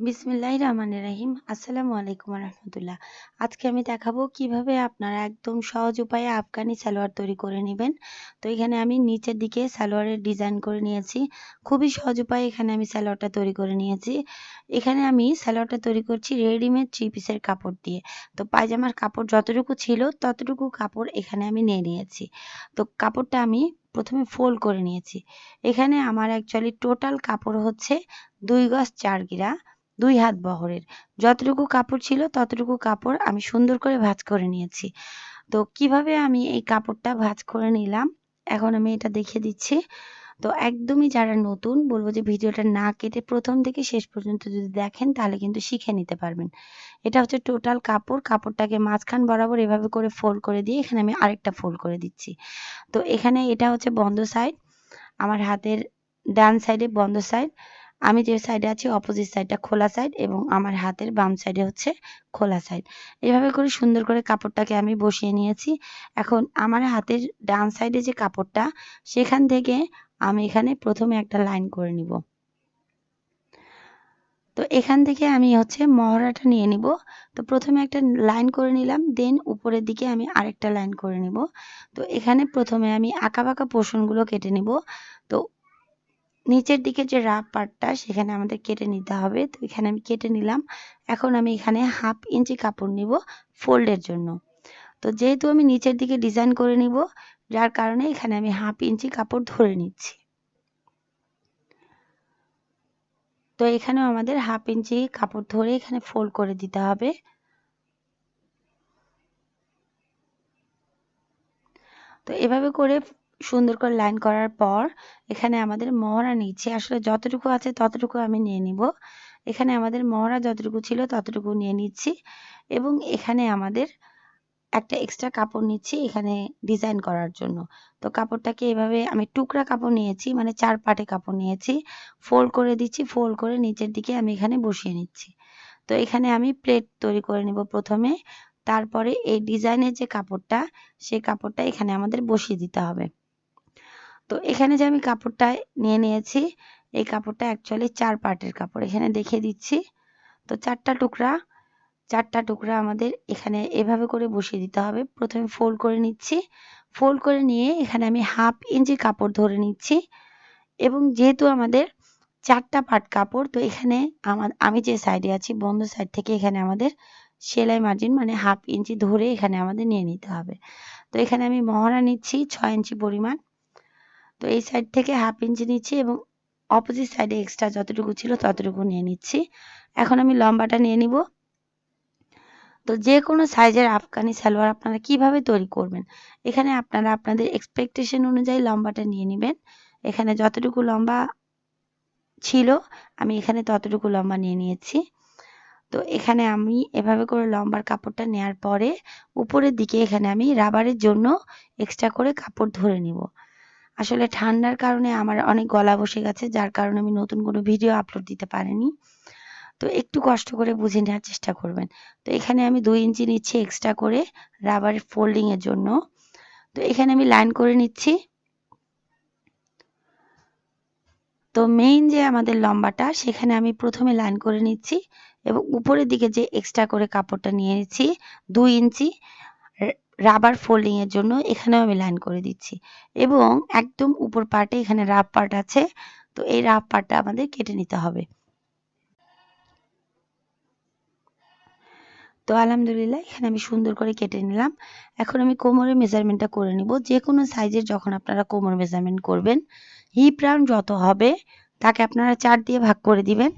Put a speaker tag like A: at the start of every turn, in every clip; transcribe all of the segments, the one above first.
A: বিসমিল্লাহ রহমানির রাহিম। আসসালামু আলাইকুম রহমতুল্লাহ। আজকে আমি দেখাবো কীভাবে আপনারা একদম সহজ উপায়ে আফগানি সালোয়ার তৈরি করে নেবেন। তো এখানে আমি নিচের দিকে সালোয়ারের ডিজাইন করে নিয়েছি। খুবই সহজ উপায়ে এখানে আমি সালোয়ারটা তৈরি করে নিয়েছি। এখানে আমি সালোয়ারটা তৈরি করছি রেডিমেড থ্রি পিসের কাপড় দিয়ে। তো পায়জামার কাপড় যতটুকু ছিল ততটুকু কাপড় এখানে আমি নিয়ে নিয়েছি। তো কাপড়টা আমি প্রথমে ফোল্ড করে নিয়েছি। এখানে আমার অ্যাকচুয়ালি টোটাল কাপড় হচ্ছে দুই গজ চার গিরা, দুই হাত বহরের। যতটুকু কাপড় ছিল ততটুকু কাপড় আমি সুন্দর করে ভাঁজ করে নিয়েছি। তো কীভাবে আমি এই কাপড়টা ভাঁজ করে নিলাম? এখন আমি এটা দেখিয়ে দিচ্ছি। তো একদমই যারা নতুন বলব যে ভিডিওটা না কেটে প্রথম থেকে শেষ পর্যন্ত যদি দেখেন তাহলে কিন্তু শিখে নিতে পারবেন। এটা হচ্ছে টোটাল কাপড়, কাপড়টাকে মাঝখান বরাবর এভাবে করে ফোল্ড করে দিয়ে এখানে আমি আরেকটা ফোল্ড করে দিচ্ছি। তো এখানে এটা হচ্ছে বন্ধ সাইড আমার হাতের ডান সাইডে বন্ধ সাইড আমি যে সাইডে আছি অপোজিট সাইডটা খোলা সাইড এবং আমার হাতের বাম সাইডে হচ্ছে খোলা সাইড এভাবে করে সুন্দর করে কাপড়টাকে আমি বসিয়ে নিয়েছি। এখন আমার হাতের ডান সাইডে যে কাপড়টা, সেখান থেকে আমি এখানে প্রথমে একটা লাইন করে নিব। তো এখান থেকে আমি হচ্ছে মহড়াটা নিয়ে নিব। তো প্রথমে একটা লাইন করে নিলাম, দেন উপরের দিকে আমি আরেকটা লাইন করে নিব। তো এখানে প্রথমে আমি আঁকা বাঁকা পোর্শনগুলো কেটে নিব। তো নিচের দিকে যে রাফ পার্টটা, সেখানে আমাদের কেটে নিতে হবে। তো এখানে আমি কেটে নিলাম। এখন আমি এখানে হাফ ইঞ্চি কাপড় নিব ফোল্ডের জন্য। তো যেহেতু আমি নিচের দিকে ডিজাইন করে নিব যার কারণে এখানে আমি হাফ ইঞ্চি কাপড় ধরে নিচ্ছি। তো এখানেও আমাদের হাফ ইঞ্চি কাপড় ধরে এখানে ফোল্ড করে দিতে হবে। তো এভাবে করে সুন্দর করে লাইন করার পর এখানে আমাদের মহড়া নিচ্ছে। আসলে যতটুকু আছে ততটুকু আমি নিয়ে নিব। এখানে আমাদের মহড়া যতটুকু ছিল ততটুকু নিয়ে নিচ্ছি এবং এখানে আমাদের একটা এক্সট্রা কাপড় নিচ্ছি এখানে ডিজাইন করার জন্য। তো কাপড়টাকে এভাবে আমি টুকরা কাপড় নিয়েছি মানে চার পাটে কাপড় নিয়েছি। ফোল্ড করে দিচ্ছি ফোল্ড করে নিচের দিকে আমি এখানে বসিয়ে নিচ্ছি। তো এখানে আমি প্লেট তৈরি করে নিব প্রথমে। তারপরে এই ডিজাইনের যে কাপড়টা, সেই কাপড়টা এখানে আমাদের বসিয়ে দিতে হবে। তো এখানে যে আমি কাপড়টা নিয়ে নিয়েছি, এই কাপড়টা অ্যাকচুয়ালি চার পার্টের কাপড়। এখানে দেখিয়ে দিচ্ছি। তো চারটা টুকরা চারটা টুকরা আমাদের এখানে এভাবে করে বসিয়ে দিতে হবে। প্রথমে ফোল্ড করে নিচ্ছি। ফোল্ড করে নিয়ে এখানে আমি হাফ ইঞ্চি কাপড় ধরে নিচ্ছি। এবং যেহেতু আমাদের চারটা পাট কাপড়, তো এখানে আমার আমি যে সাইডে আছি, বন্ধ সাইড থেকে এখানে আমাদের সেলাই মার্জিন মানে হাফ ইঞ্চি ধরে এখানে আমাদের নিয়ে নিতে হবে। তো এখানে আমি মহড়া নিচ্ছি, ছয় ইঞ্চি পরিমাণ। তো এই সাইড থেকে হাফ ইঞ্চি নিচ্ছি এবং অপোজিট সাইডে এক্সট্রা যতটুকু ছিল ততটুকু নিয়ে নিচ্ছি। এখন আমি লম্বাটা নিয়ে নিব। তো যে কোনো সাইজের আফগানি সালোয়ার আপনারা কীভাবে তৈরি করবেন? এখানে আপনারা আপনাদের এক্সপেকটেশন অনুযায়ী লম্বাটা নিয়ে নেবেন। এখানে যতটুকু লম্বা ছিল, আমি এখানে ততটুকু লম্বা নিয়ে নিয়েছি। তো এখানে আমি এভাবে করে লম্বার কাপড়টা নেওয়ার পরে উপরের দিকে এখানে আমি রাবারের জন্য এক্সট্রা করে কাপড় ধরে নিব। আসলে ঠান্ডার কারণে আমার অনেক গলা বসে গেছে, যার কারণে আমি নতুন কোনো ভিডিও আপলোড দিতে পারিনি। তো একটু কষ্ট করে বুঝে নেওয়ার চেষ্টা করবেন। তো এখানে আমি দুই ইঞ্চি নিচ্ছি এক্সট্রা করে রাবারের ফোল্ডিংয়ের জন্য। তো এখানে আমি লাইন করে নিচ্ছি। তো মেইন যে আমাদের লম্বাটা, সেখানে আমি প্রথমে লাইন করে নিচ্ছি এবং উপরের দিকে যে এক্সট্রা করে কাপড়টা নিয়ে নিচ্ছি, দুই ইঞ্চি রাবার ফোল্ডিং এর জন্য এখানেও আমি লাইন করে দিচ্ছি। এবং একদম উপর পার্টে এখানে রাব পার্ট আছে, তো এই রাব পার্টটা আমাদের কেটে নিতে হবে। তো আলহামদুলিল্লাহ, এখানে আমি সুন্দর করে কেটে নিলাম। এখন আমি কোমরের মেজারমেন্টটা করে নিব। যে কোনো সাইজের যখন আপনারা কোমর মেজারমেন্ট করবেন হিপ রাউন্ড যত হবে, তাকে আপনারা চার দিয়ে ভাগ করে দিবেন।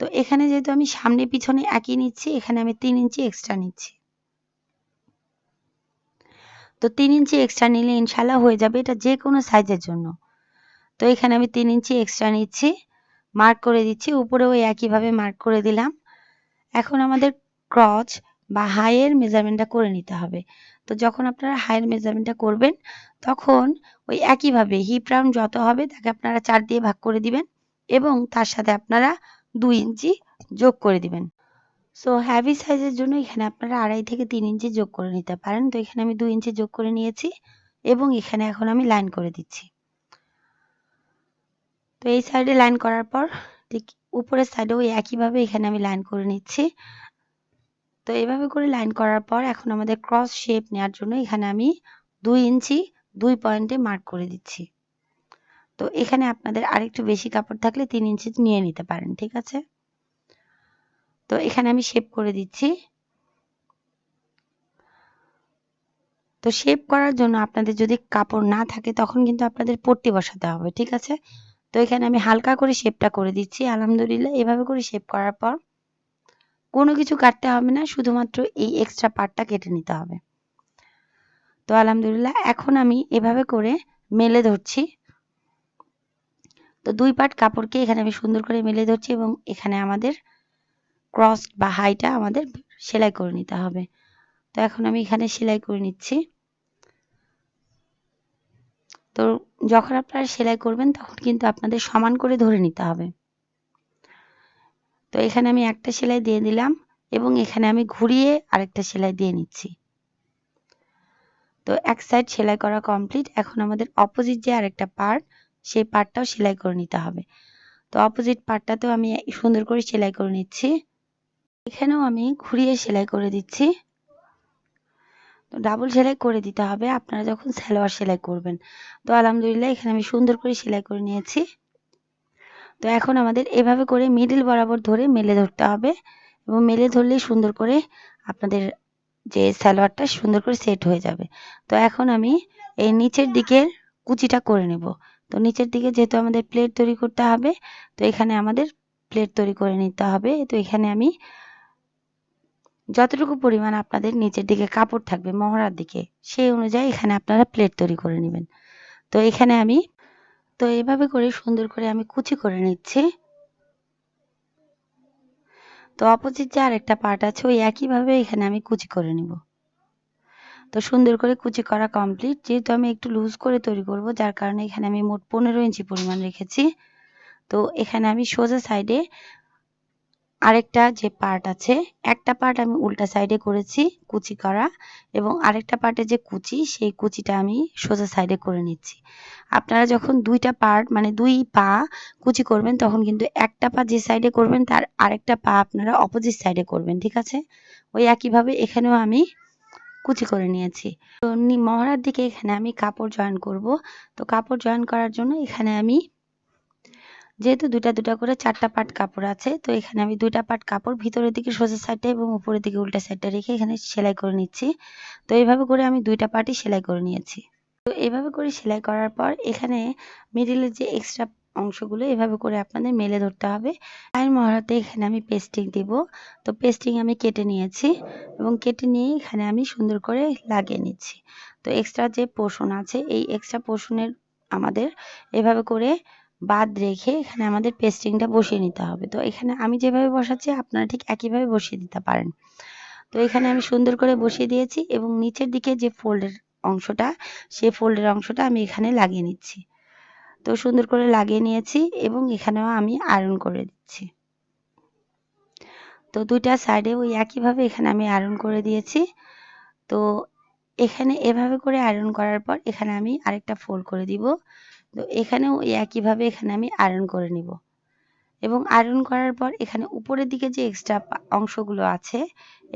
A: তো এখানে যেহেতু আমি সামনে পিছনে একই নিচ্ছি, এখানে আমি তিন ইঞ্চি এক্সট্রা নিচ্ছি। তো তিন ইঞ্চি এক্সট্রা নিলে ইনশাল্লাহ হয়ে যাবে এটা যে কোনো সাইজের জন্য। তো এখানে আমি তিন ইঞ্চি এক্সট্রা নিচ্ছি। মার্ক করে দিচ্ছি। উপরেও একইভাবে মার্ক করে দিলাম। এখন আমাদের ক্রচ বা হাইয়ের মেজারমেন্টটা করে নিতে হবে। তো যখন আপনারা হাইয়ের মেজারমেন্টটা করবেন, তখন ওই একইভাবে হিপ রাউন্ড যত হবে, তাকে আপনারা চার দিয়ে ভাগ করে দিবেন এবং তার সাথে আপনারা দুই ইঞ্চি যোগ করে দিবেন। সো হ্যাভি সাইজের জন্য এখানে আপনারা আড়াই থেকে তিন ইঞ্চি যোগ করে নিতে পারেন। তো এখানে আমি দুই ইঞ্চি যোগ করে নিয়েছি এবং এখানে এখন আমি লাইন করে দিচ্ছি। তো এই সাইডে লাইন করার পর, ঠিক উপরের সাইডেও একইভাবে এখানে আমি লাইন করে নিচ্ছি। তো এভাবে করে লাইন করার পর এখন আমাদের ক্রস শেপ নেওয়ার জন্য এখানে আমি দুই ইঞ্চি দুই পয়েন্টে মার্ক করে দিচ্ছি। তো এখানে আপনাদের আরেকটু বেশি কাপড় থাকলে তিন ইঞ্চি নিয়ে নিতে পারেন, ঠিক আছে? তো এখানে আমি শেপ করে দিচ্ছি। তো শেপ করার জন্য আপনাদের যদি কাপড় না থাকে তখন কিন্তু আপনাদের পট্টি বসাতে হবে, ঠিক আছে? তো এখানে আমি হালকা করে শেপটা করে দিচ্ছি, আলহামদুলিল্লাহ। এভাবে করে শেপ করার পর কোনো কিছু কাটতে হবে না, শুধুমাত্র এই এক্সট্রা পার্টটা কেটে নিতে হবে। তো আলহামদুলিল্লাহ, এখন আমি এভাবে করে মেলে ধরছি। তো দুই পার্ট কাপড়কে এখানে আমি সুন্দর করে মেলে ধরছি এবং এখানে আমাদের ক্রস বা হাইটা আমাদের সেলাই করে নিতে হবে। তো এখন আমি এখানে সেলাই করে নিচ্ছি। তো যখন আপনারা সেলাই করবেন, তখন কিন্তু আপনাদের সমান করে ধরে নিতে হবে। তো এখানে আমি একটা সেলাই দিয়ে দিলাম এবং এখানে আমি ঘুরিয়ে আরেকটা সেলাই দিয়ে নিচ্ছি। তো এক সাইড সেলাই করা কমপ্লিট এখন আমাদের অপোজিট যে আরেকটা পার্ট সেই পার্টটাও সেলাই করে নিতে হবে। তো অপোজিট পার্টটাতেও আমি সুন্দর করে সেলাই করে নিচ্ছি। এখানেও আমি ঘুরিয়ে সেলাই করে দিচ্ছি। তো ডাবল সেলাই করে দিতে হবে। আপনারা যখন সালোয়ার সেলাই করবেন। তো আলহামদুলিল্লাহ এখানে আমি সুন্দর করে সেলাই করে নিয়েছি। তো এখন আমাদের এভাবে করে মিডিল বরাবর ধরে মেলে ধরতে হবে এবং মেলে ধরলেই সুন্দর করে আপনাদের যে সালোয়ারটা সুন্দর করে সেট হয়ে যাবে। তো এখন আমি এই নিচের দিকের কুচিটা করে নেব। তো নিচের দিকে যেহেতু আমাদের প্লেট তৈরি করতে হবে, তো এখানে আমাদের প্লেট তৈরি করে নিতে হবে। তো এখানে আমি যতটুকু পরিমাণ আপনাদের নিচের দিকে কাপড় থাকবে মহড়ার দিকে, সেই অনুযায়ী এখানে আপনারা প্লেট তৈরি করে নেবেন। তো এখানে আমি তো এভাবে করে সুন্দর করে আমি কুচি করে নিচ্ছি। তো অপোজিট যে আরেকটা পার্ট আছে, ওই একইভাবে এখানে আমি কুচি করে নিব। তো সুন্দর করে কুচি করা কমপ্লিট যেহেতু আমি একটু লুজ করে তৈরি করব, যার কারণে এখানে আমি মোট পনেরো ইঞ্চি পরিমাণ রেখেছি। তো এখানে আমি সোজা সাইডে আরেকটা যে পার্ট আছে, একটা পার্ট আমি উল্টা সাইডে করেছি কুচি করা এবং আরেকটা পার্টে যে কুচি, সেই কুচিটা আমি সোজা সাইডে করে নিচ্ছি। আপনারা যখন দুইটা পার্ট মানে দুই পা কুচি করবেন, তখন কিন্তু একটা পা যে সাইডে করবেন, তার আরেকটা পা আপনারা অপোজিট সাইডে করবেন, ঠিক আছে? ওই একইভাবে এখানেও আমি কুচি করে নিয়েছি। তো মহড়ার দিকে এখানে আমি কাপড় জয়েন করব। তো কাপড় জয়েন করার জন্য এখানে আমি যেহেতু দুটা দুটা করে চারটা পাট কাপড় আছে, তো এখানে আমি দুইটা পাট কাপড় ভিতরের দিকে সোজা সাইডটা এবং উপরের দিকে উল্টা সাইডটা রেখে এখানে সেলাই করে নিচ্ছি। তো এইভাবে করে আমি দুইটা পার্টই সেলাই করে নিয়েছি। তো এভাবে করে সেলাই করার পর এখানে মিডিলের যে এক্সট্রা অংশগুলো এভাবে করে আপনাদের মেলে ধরতে হবে। পায়ের মহড়াতে এখানে আমি পেস্টিং দিব। তো পেস্টিং আমি কেটে নিয়েছি এবং কেটে নিয়ে এখানে আমি সুন্দর করে লাগিয়ে নিচ্ছি। তো এক্সট্রা যে পোর্শন আছে, এই এক্সট্রা পোর্শনের আমাদের এভাবে করে বাদ রেখে এখানে আমাদের পেস্টিংটা বসিয়ে নিতে হবে। তো এখানে আমি যেভাবে বসাচ্ছি, আপনারা ঠিক একইভাবে বসিয়ে দিতে পারেন। তো এখানে আমি সুন্দর করে বসিয়ে দিয়েছি এবং নিচের দিকে যে ফোল্ডের অংশটা, সেই ফোল্ডের অংশটা আমি এখানে লাগিয়ে নিচ্ছি। তো সুন্দর করে লাগিয়ে নিয়েছি এবং এখানেও আমি আয়রন করে দিচ্ছি। তো দুইটা সাইডে ওই একইভাবে এখানে আমি আয়রন করে দিয়েছি। তো এখানে এভাবে করে আয়রন করার পর এখানে আমি আরেকটা ফোল্ড করে দিব। তো এখানেও একইভাবে এখানে আমি আয়রন করে নিব। এবং আয়রন করার পর এখানে উপরের দিকে যে এক্সট্রা অংশগুলো আছে,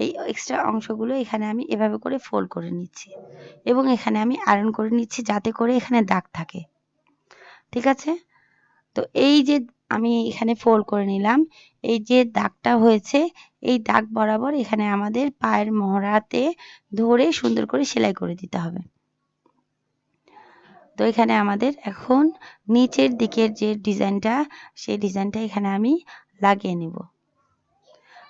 A: এই এক্সট্রা অংশগুলো এখানে আমি এভাবে করে ফোল্ড করে নিচ্ছি। এবং এখানে আমি আয়রন করে নিচ্ছি যাতে করে এখানে দাগ থাকে। ঠিক আছে? তো এই যে আমি এখানে ফোল্ড করে নিলাম। এই যে দাগটা হয়েছে, এই দাগ বরাবর এখানে আমাদের পায়ের মহড়াতে ধরে সুন্দর করে সেলাই করে দিতে হবে। তো এখানে আমাদের এখন নিচের দিকের যে ডিজাইনটা, সেই ডিজাইনটা এখানে আমি লাগিয়ে নেব।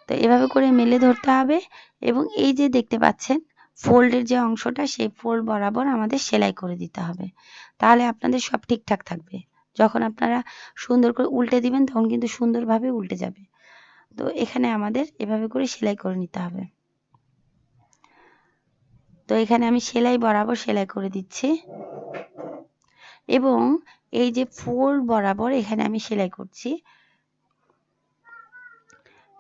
A: তো এভাবে করে মেলে ধরতে হবে এবং এই যে দেখতে পাচ্ছেন ফোল্ডের যে অংশটা, সেই ফোল্ড বরাবর আমাদের সেলাই করে দিতে হবে। তাহলে আপনাদের সব ঠিকঠাক থাকবে। যখন আপনারা সুন্দর করে উল্টে দিবেন, তখন কিন্তু সুন্দরভাবে উল্টে যাবে। তো এখানে আমাদের এভাবে করে সেলাই করে নিতে হবে। তো এখানে আমি সেলাই বরাবর সেলাই করে দিচ্ছি। এবং এই যে ফোল্ড বরাবর এখানে আমি সেলাই করছি।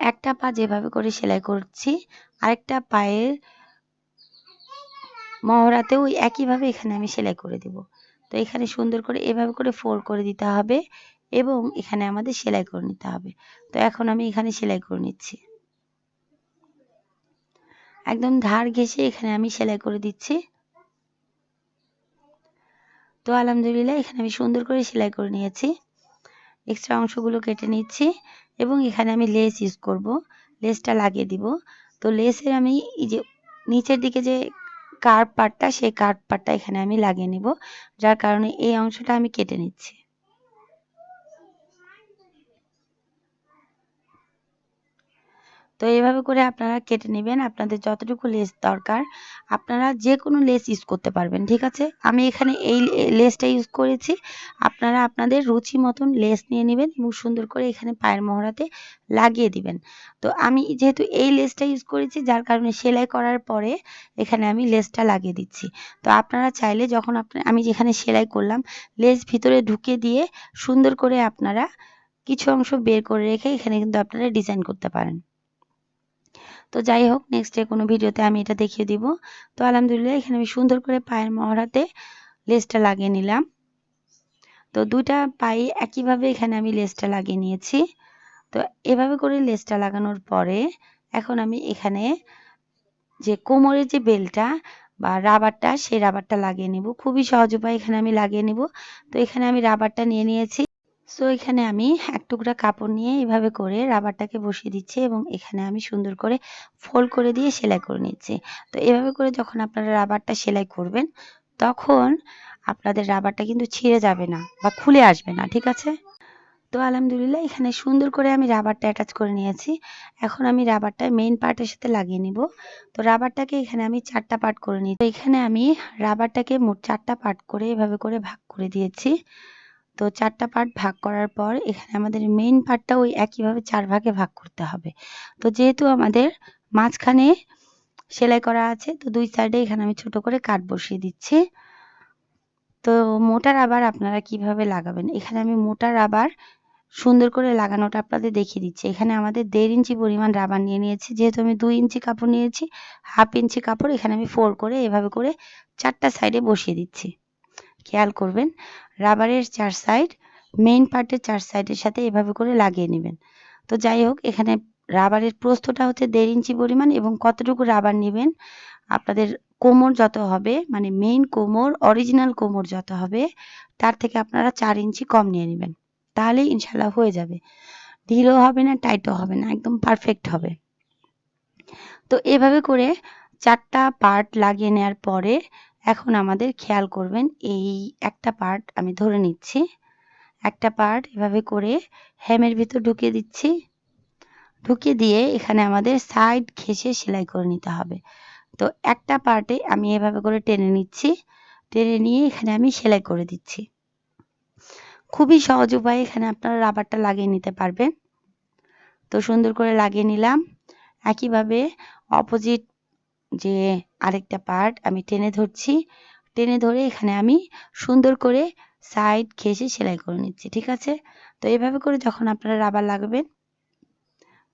A: একটা পা যেভাবে করে সেলাই করছি, আরেকটা পায়ের মহড়াতেও একইভাবে এখানে আমি সেলাই করে দেব। তো এখানে সুন্দর করে এভাবে করে ফোল্ড করে দিতে হবে এবং এখানে আমাদের সেলাই করে নিতে হবে। তো এখন আমি এখানে সেলাই করে নিচ্ছি। একদম ধার ঘেঁষে এখানে আমি সেলাই করে দিচ্ছি। তো আলহামদুলিল্লাহ এখানে আমি সুন্দর করে সেলাই করে নিয়েছি। এক্সট্রা অংশগুলো কেটে নিচ্ছি এবং এখানে আমি লেস ইউজ করব। লেসটা লাগিয়ে দিব। তো লেসের আমি এই যে নিচের দিকে যে কার্ভ পার্টটা সেই কার্ভ পার্টটা এখানে আমি লাগিয়ে নিব, যার কারণে এই অংশটা আমি কেটে নিচ্ছি। তো এইভাবে করে আপনারা কেটে নেবেন। আপনাদের যতটুকু লেস দরকার, আপনারা যে কোনো লেস ইউজ করতে পারবেন, ঠিক আছে? আমি এখানে এই লেসটা ইউজ করেছি। আপনারা আপনাদের রুচি মতন লেস নিয়ে নেবেন এবং সুন্দর করে এখানে পায়ের মহড়াতে লাগিয়ে দিবেন। তো আমি যেহেতু এই লেসটা ইউজ করেছি, যার কারণে সেলাই করার পরে এখানে আমি লেসটা লাগিয়ে দিচ্ছি। তো আপনারা চাইলে যখন আপনার আমি যেখানে সেলাই করলাম লেস ভিতরে ঢুকে দিয়ে সুন্দর করে আপনারা কিছু অংশ বের করে রেখে এখানে কিন্তু আপনারা ডিজাইন করতে পারেন। তো যাই হোক নেক্সট ডে কোনো ভিডিওতে আমি এটা দেখিয়ে দিব। তো আলহামদুলিল্লাহ, এখানে আমি সুন্দর করে পায়ের মহড়াতে লেসটা লাগিয়ে নিলাম। তো দুইটা পায়ে একইভাবে এখানে আমি লেসটা লাগিয়ে নিয়েছি। তো এভাবে করে লেসটা লাগানোর পরে এখন আমি এখানে যে কোমরের যে বেলটা বা রাবারটা সেই রাবারটা লাগিয়ে নিব। খুবই সহজ উপায় এখানে আমি লাগিয়ে নিব। তো এখানে আমি রাবারটা নিয়ে নিয়েছি। সো এখানে আমি এক টুকরা কাপড় নিয়ে এভাবে করে রাবারটাকে বসিয়ে দিচ্ছি এবং এখানে আমি সুন্দর করে ফোল্ড করে দিয়ে সেলাই করে নিচ্ছি। তো, এভাবে করে যখন আপনারা রাবারটা সেলাই করবেন, তখন আপনাদের রাবারটা কিন্তু ছিঁড়ে যাবে না বা খুলে আসবে না, ঠিক আছে? তো, আলহামদুলিল্লাহ, এখানে সুন্দর করে আমি রাবারটা অ্যাটাচ করে নিয়েছি। এখন আমি রাবারটা মেইন পার্টের সাথে লাগিয়ে নিব। তো, রাবারটাকে এখানে আমি চারটা পার্ট করে নিই তো, এখানে আমি রাবারটাকে মোট চারটা পার্ট করে এভাবে করে ভাগ করে দিয়েছি। তো চারটা পার্ট ভাগ করার পর এখানে আমাদের মেইন পার্টটা ওই একইভাবে চার ভাগে ভাগ করতে হবে। তো যেহেতু আমাদের মাঝখানে সেলাই করা আছে, তো দুই সাইডে এখানে আমি ছোট করে কাট বসিয়ে দিচ্ছি। তো মোটা রাবার আপনারা কীভাবে লাগাবেন? এখানে আমি মোটা রাবার সুন্দর করে লাগানোটা আপনাদের দেখিয়ে দিচ্ছি। এখানে আমাদের দেড় ইঞ্চি পরিমাণ রাবার নিয়ে নিয়েছি। যেহেতু আমি দুই ইঞ্চি কাপড় নিয়েছি হাফ ইঞ্চি কাপড় এখানে আমি ফোর করে এভাবে করে চারটা সাইডে বসিয়ে দিচ্ছি। খেয়াল করবেন, রাবারের চার সাইড মেইন পার্টের চার সাইডের সাথে এভাবে করে লাগিয়ে নেবেন। তো যাই হোক, এখানে রাবারের প্রস্থটা হচ্ছে দেড় ইঞ্চি পরিমাণ এবং কতটুকু রাবার নেবেন, আপনাদের কোমর যত হবে মানে মেইন কোমর অরিজিনাল কোমর যত হবে, তার থেকে আপনারা চার ইঞ্চি কম নিয়ে নেবেন। তাহলেই ইনশাল্লাহ হয়ে যাবে। ঢিলও হবে না টাইটও হবে না, একদম পারফেক্ট হবে। তো এভাবে করে চারটা পার্ট লাগিয়ে নেওয়ার পরে এখন আমাদের খেয়াল করবেন, এই একটা পার্ট আমি ধরে নিচ্ছি। একটা পার্ট এভাবে করে হ্যামের ভিতর ঢুকিয়ে দিচ্ছি। ঢুকিয়ে দিয়ে এখানে আমাদের সাইড ঘেঁষে সেলাই করে নিতে হবে। তো একটা পার্টে আমি এভাবে করে টেনে নিচ্ছি। টেনে নিয়ে এখানে আমি সেলাই করে দিচ্ছি। খুবই সহজ উপায়ে, এখানে আপনারা রাবারটা লাগিয়ে নিতে পারবেন। তো সুন্দর করে লাগিয়ে নিলাম। একইভাবে অপোজিট যে আরেকটা পার্ট আমি টেনে ধরছি। টেনে ধরে এখানে আমি সুন্দর করে সাইড ঘেঁষে সেলাই করে নিচ্ছি, ঠিক আছে? তো এভাবে করে যখন আপনারা রাবার লাগবেন,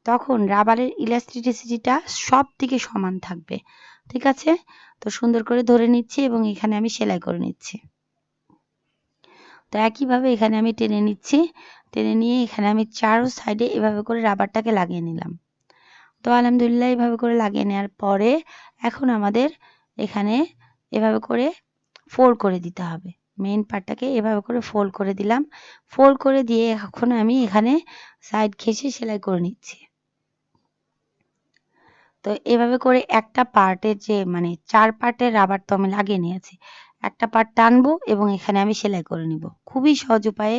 A: তখন রাবারের ইলাস্টিসিটিটা সব দিকে সমান থাকবে, ঠিক আছে? তো সুন্দর করে ধরে নিচ্ছি এবং এখানে আমি সেলাই করে নিচ্ছি। তো একইভাবে এখানে আমি টেনে নিচ্ছি। টেনে নিয়ে এখানে আমি চারো সাইডে এভাবে করে রাবারটাকে লাগিয়ে নিলাম। তো আলহামদুলিল্লাহ এভাবে করে লাগিয়ে নেওয়ার পরে এখন আমাদের এখানে এভাবে করে ফোল্ড করে দিতে হবে। মেইন পার্টটাকে এভাবে করে ফোল্ড করে দিলাম। ফোল্ড করে দিয়ে এখন আমি এখানে সাইড ঘেঁষে সেলাই করে নিচ্ছি। তো এভাবে করে একটা পার্টের যে মানে চার পার্টের রাবার তো আমি লাগিয়ে নিয়েছি, একটা পার্ট টানবো এবং এখানে আমি সেলাই করে নিব। খুবই সহজ উপায়ে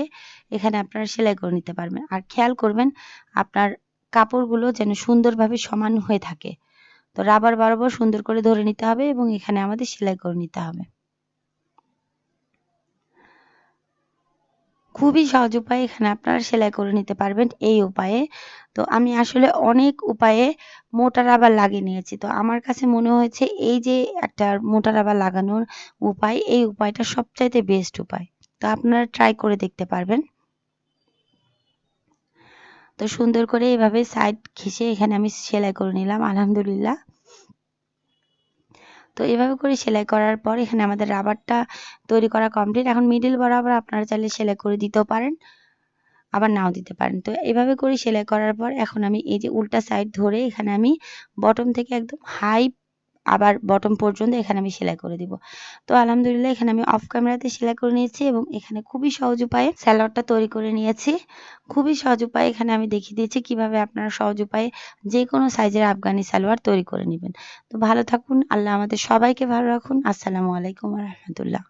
A: এখানে আপনারা সেলাই করে নিতে পারবেন। আর খেয়াল করবেন, আপনার কাপড়গুলো যেন সুন্দরভাবে সমান হয়ে থাকে। তো রাবার বরাবর সুন্দর করে ধরে নিতে হবে এবং এখানে আমাদের সেলাই করে নিতে হবে। খুবই সহজ উপায়ে এখানে আপনারা সেলাই করে নিতে পারবেন এই উপায়ে। তো আমি আসলে অনেক উপায়ে মোটা রাবার লাগিয়ে নিয়েছি। তো আমার কাছে মনে হয়েছে এই যে একটা মোটা রাবার লাগানোর উপায়, এই উপায়টা সবচাইতে বেস্ট উপায়। তো আপনারা ট্রাই করে দেখতে পারবেন। তো সুন্দর করে এভাবে সাইড ঘেঁষে এখানে আমি সেলাই করে নিলাম, আলহামদুলিল্লাহ। তো এভাবে করে সেলাই করার পর এখানে আমাদের রাবারটা তৈরি করা কমপ্লিট এখন মিডিল বরাবর আপনারা চাইলে সেলাই করে দিতেও পারেন, আবার নাও দিতে পারেন। তো এভাবে করে সেলাই করার পর এখন আমি এই যে উল্টা সাইড ধরে এখানে আমি বটম থেকে একদম হাই আবার বটম পর্যন্ত এখানে আমি সেলাই করে দিব। তো আলহামদুলিল্লাহ এখানে আমি অফ ক্যামেরাতে সেলাই করে নিয়েছি এবং এখানে খুবই সহজ উপায়ে স্যালোয়ারটা তৈরি করে নিয়েছি। খুবই সহজ উপায়ে এখানে আমি দেখিয়ে দিয়েছি কীভাবে আপনারা সহজ উপায়ে যে কোনো সাইজের আফগানি সালোয়ার তৈরি করে নেবেন। তো ভালো থাকুন, আল্লাহ আমাদের সবাইকে ভালো রাখুন। আসসালামু আলাইকুম রহমতুল্লাহ।